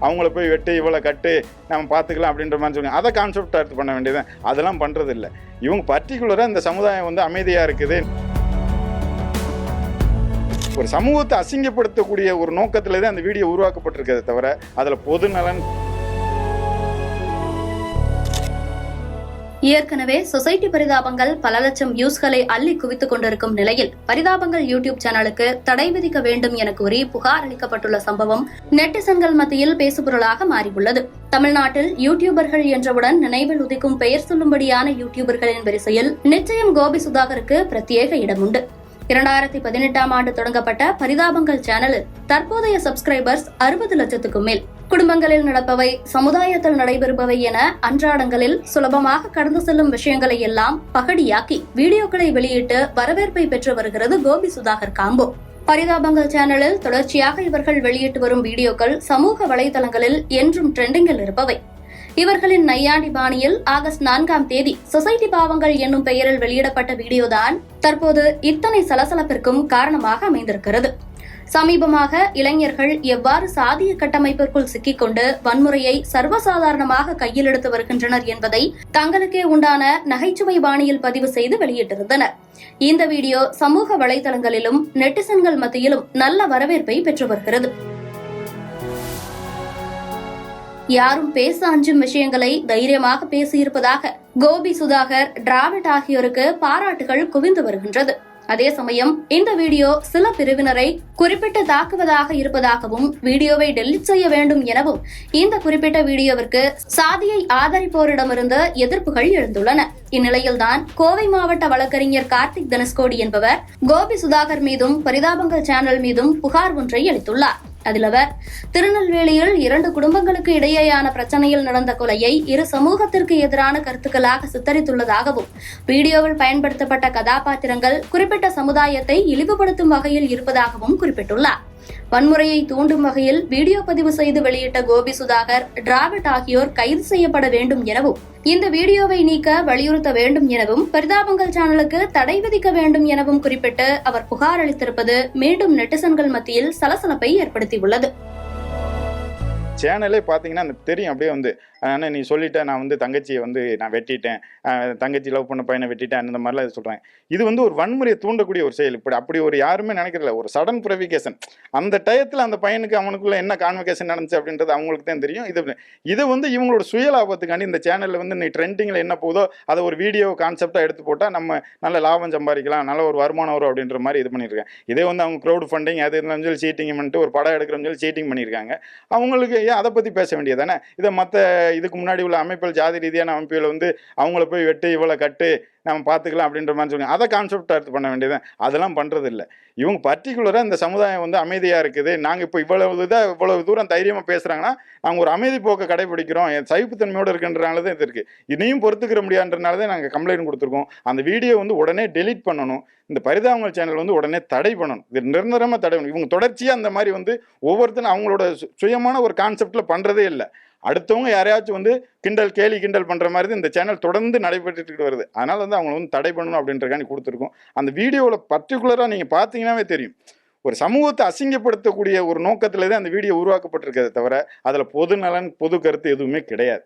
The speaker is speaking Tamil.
அவங்கள போய் வெட்டு இவ்வளோ கட்டு நம்ம பார்த்துக்கலாம் அப்படின்ற மாதிரி சொல்லுங்க அதை கான்செப்டாக எடுத்து பண்ண வேண்டியது அதெல்லாம் பண்ணுறது இல்லை இவங்க பர்டிகுலராக இந்த சமுதாயம் வந்து அமைதியாக இருக்குது. ஒரு சமூகத்தை அசிங்கப்படுத்தக்கூடிய ஒரு நோக்கத்தில் தான் அந்த வீடியோ உருவாக்கப்பட்டிருக்கிறதே தவிர அதில் பொது நலன் ஏற்கனவே சொசைட்டி பரிதாபங்கள் பல லட்சம் வியூஸ்களை அள்ளி குவித்துக் கொண்டிருக்கும் நிலையில் பரிதாபங்கள் யூடியூப் சேனலுக்கு தடை விதிக்க வேண்டும் என கூறி புகார் அளிக்கப்பட்டுள்ள சம்பவம் நெட்டிசன்கள் மத்தியில் பேசுபொருளாக மாறியுள்ளது. தமிழ்நாட்டில் யூடியூபர்கள் என்றவுடன் நினைவில் உதிக்கும் பெயர் சொல்லும்படியான யூடியூபர்களின் வரிசையில் நிச்சயம் கோபி சுதாகருக்கு பிரத்யேக இடம் உண்டு இரண்டாயிரத்தி பதினெட்டாம் ஆண்டு தொடங்கப்பட்ட பரிதாபங்கள் சேனலில் தற்போதைய சப்ஸ்கிரைபர்ஸ் அறுபது லட்சத்துக்கும் மேல். குடும்பங்களில் நடப்பவை சமுதாயத்தில் நடைபெறுபவை என அன்றாடங்களில் சுலபமாக கடந்து செல்லும் விஷயங்களை எல்லாம் பகடியாக்கி வீடியோக்களை வெளியிட்டு வரவேற்பை பெற்று வருகிறது கோபி சுதாகர் காம்போ. பரிதாபங்கள் சேனலில் தொடர்ச்சியாக இவர்கள் வெளியிட்டு வரும் வீடியோக்கள் சமூக வலைதளங்களில் என்றும் ட்ரெண்டிங்கில் இருப்பவை. இவர்களின் நையாண்டி பாணியில் ஆகஸ்ட் நான்காம் தேதி சொசைட்டி பாவங்கள் என்னும் பெயரில் வெளியிடப்பட்ட வீடியோதான் தற்போது இத்தனை சலசலப்பிற்கும் காரணமாக அமைந்திருக்கிறது. சமீபமாக இளைஞர்கள் எவ்வாறு சாதிய கட்டமைப்பிற்குள் சிக்கிக்கொண்டு வன்முறையை சர்வசாதாரணமாக கையில் எடுத்து வருகின்றனர் என்பதை தங்களுக்கே உண்டான நகைச்சுவை பாணியில் பதிவு செய்து வெளியிட்டிருந்தனர். இந்த வீடியோ சமூக வலைதளங்களிலும் நெட்டிசன்கள் மத்தியிலும் நல்ல வரவேற்பை பெற்று வருகிறது. யாரும் பேச அஞ்சும் விஷயங்களை தைரியமாக பேசியிருப்பதாக கோபி சுதாகர் டிராவிட் ஆகியோருக்கு பாராட்டுகள் குவிந்து வருகின்றது. அதே சமயம் இந்த வீடியோ சில பிரிவினரை குறிப்பிட்டு தாக்குவதாக இருப்பதாகவும் வீடியோவை டெலிட் செய்ய வேண்டும் எனவும் இந்த குறிப்பிட்ட வீடியோவிற்கு சாதியை ஆதரிப்போரிடமிருந்து எதிர்ப்புகள் எழுந்துள்ளன. இந்நிலையில்தான் கோவை மாவட்ட வழக்கறிஞர் கார்த்திக் தனுஷ்கோடி என்பவர் கோபி சுதாகர் மீதும் பரிதாபங்கள் சேனல் மீதும் புகார் ஒன்றை அளித்துள்ளார். அதில் அவர் திருநெல்வேலியில் இரண்டு குடும்பங்களுக்கு இடையேயான பிரச்சனையில் நடந்த கொலையை இரு சமூகத்திற்கு எதிரான கருத்துக்களாக சித்தரித்துள்ளதாகவும் வீடியோவில் பயன்படுத்தப்பட்ட கதாபாத்திரங்கள் குறிப்பிட்ட சமுதாயத்தை இழிவுபடுத்தும் வகையில் இருப்பதாகவும் குறிப்பிட்டுள்ளார். வன்முறையை தூண்டும் வகையில் வீடியோ பதிவு செய்து வெளியிட்ட கோபி சுதாகர் டிராவிட் ஆகியோர் கைது செய்யப்பட வேண்டும் எனவும் இந்த வீடியோவை நீக்க வலியுறுத்த வேண்டும் எனவும் பரிதாபங்கள் சேனலுக்கு தடை விதிக்க வேண்டும் எனவும் குறிப்பிட்டு அவர் புகார் அளித்திருப்பது மீண்டும் நெட்டிசன்கள் மத்தியில் சலசலப்பை ஏற்படுத்தியுள்ளது. சேனலே பார்த்தீங்கன்னா தெரியும். அப்படியே வந்து ஆனால் நீ சொல்லிட்ட நான் வந்து தங்கச்சியை வந்து நான் வெட்டிட்டேன். தங்கச்சி லவ் பண்ண பையனை வெட்டிட்டேன் அந்த மாதிரிலாம் இது சொல்கிறாங்க இது வந்து ஒரு வன்முறையை தூண்டக்கூடிய ஒரு செயல் இப்படி. அப்படி ஒரு யாருமே நினைக்கிறதில்ல. ஒரு சடன் ப்ரொவிகேஷன் அந்த டயத்தில் அந்த பையனுக்கு அவனுக்குள்ள என்ன கான்வெகேஷன் நடந்துச்சு அப்படின்றது அவங்களுக்கு தான் தெரியும். இது இது வந்து இவங்களோட சுய லாபத்துக்காண்டி இந்த சேனலில் வந்து நீ ட்ரெண்டிங்கில் என்ன போதோ அதை ஒரு வீடியோ கான்செப்டாக எடுத்து போட்டால் நம்ம நல்ல லாபம் சம்பாதிக்கலாம் நல்ல ஒரு வருமானம் வரும் அப்படின்ற மாதிரி இது பண்ணியிருக்காங்க. இதே வந்து அவங்க க்ரௌட் ஃபண்டிங் அது இருந்தாலும் சொல்லி சீட்டிங் பண்ணிட்டு ஒரு படம் எடுக்கிறோம்னு சொல்லி சீட்டிங் பண்ணியிருக்காங்க. அவங்களுக்கு ஏன் அதை பற்றி பேச வேண்டியதானே இதை மற்ற இதுக்கு முன்னாடி உள்ள அமைப்புகள் ஜாதி ரீதியான அமைப்புகள் வந்து அவங்கள போய் வெட்டு இவ்வளோ கட்டு நம்ம பார்த்துக்கலாம் அப்படின்ற மாதிரி சொல்லுங்க அதை கான்செப்ட் எடுத்து பண்ண வேண்டியது அதெல்லாம் பண்ணுறது இல்லை இவங்க பர்டிகுலராக இந்த சமுதாயம் வந்து அமைதியாக இருக்குது. நாங்கள் இப்போ இவ்வளவு இதாக இவ்வளவு தூரம் தைரியமாக பேசுகிறாங்கன்னா நாங்கள் ஒரு அமைதி போக்கை கடைபிடிக்கிறோம். என் சைப்புத்தன்மையோடு இருக்குன்றனால தான் இது இருக்குது இதையும் பொறுத்துக்கிற முடியாதுன்றனால தான் நாங்கள் கம்ப்ளைண்ட் கொடுத்துருக்கோம். அந்த வீடியோ வந்து உடனே டெலீட் பண்ணணும். இந்த பரிதாபங்கள் சேனல் வந்து உடனே தடை பண்ணணும். இது நிரந்தரமாக தடை பண்ணணும். இவங்க தொடர்ச்சியாக அந்த மாதிரி வந்து ஒவ்வொருத்தரும் அவங்களோட சு- சுயமான ஒரு கான்செப்டில் பண்ணுறதே இல்லை. அடுத்தவங்க யாரையாச்சும் வந்து கிண்டல் கேலி கிண்டல் பண்ணுற மாதிரி தான் இந்த சேனல் தொடர்ந்து நடைபெற்றுட்டு வருது. அதனால் வந்து அவங்களை வந்து தடை பண்ணணும் அப்படின்றக்காண்டி கொடுத்துருக்கோம். அந்த வீடியோவில் பர்டிகுலராக நீங்கள் பார்த்தீங்கன்னாவே தெரியும். ஒரு சமூகத்தை அசிங்கப்படுத்தக்கூடிய ஒரு நோக்கத்தில் தான் அந்த வீடியோ உருவாக்கப்பட்டிருக்கிறதே தவிர அதில் பொது நலன் பொது கருத்து எதுவுமே கிடையாது.